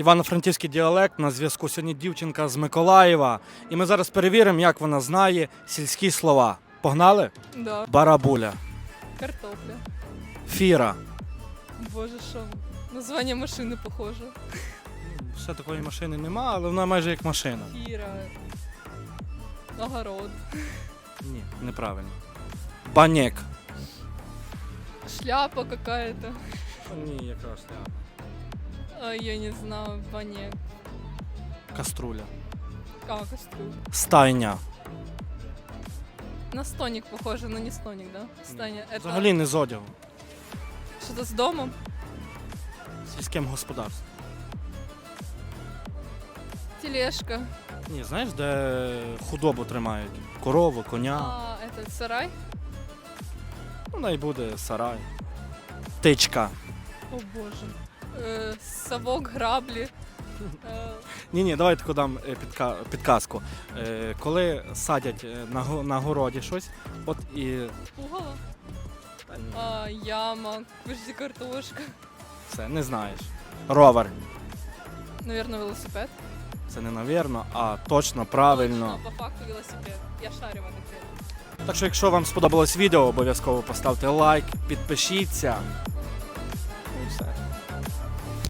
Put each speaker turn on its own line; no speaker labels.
Івано-Франківський діалект на зв'язку сьогодні дівчинка з Миколаєва. І ми зараз перевіримо, як вона знає сільські слова. Погнали?
Да.
Барабуля,
Картопля.
фіра.
Боже, що? Названня машини похоже.
Ще такої машини нема, але вона майже як машина.
Кіра. Огород.
Ні, неправильно. Банєк.
Шляпа какая-то.
Ні, яка шляпа.
А, я не знаю, банек.
Каструля.
А, кастрюля.
Стайня.
На стоник похоже, но не стоник, да? Станя. Это
Взагалі не з одягу.
что-то с домом?
Сільським господарством.
Тележка.
Ні, знаєш, де худобу тримають? Корову, коня.
А, этот сарай?
Ну, най буде сарай. Тичка.
О боже Э, совок, грабли. Э,
Ні, ні, давай таку дам е, підка, підказку. Е, коли садять е, на, го- на городі щось, от і.
пугало.
Та ні,
А, яма. Подожди, картошка.
Все, не знаєш. Ровер.
Наверное, велосипед.
Це не навірно, а точно, правильно.
Точно, по факту велосипед. Я шарю в этой теме.
Так що, якщо вам сподобалось відео, обов'язково поставте лайк, підпишіться.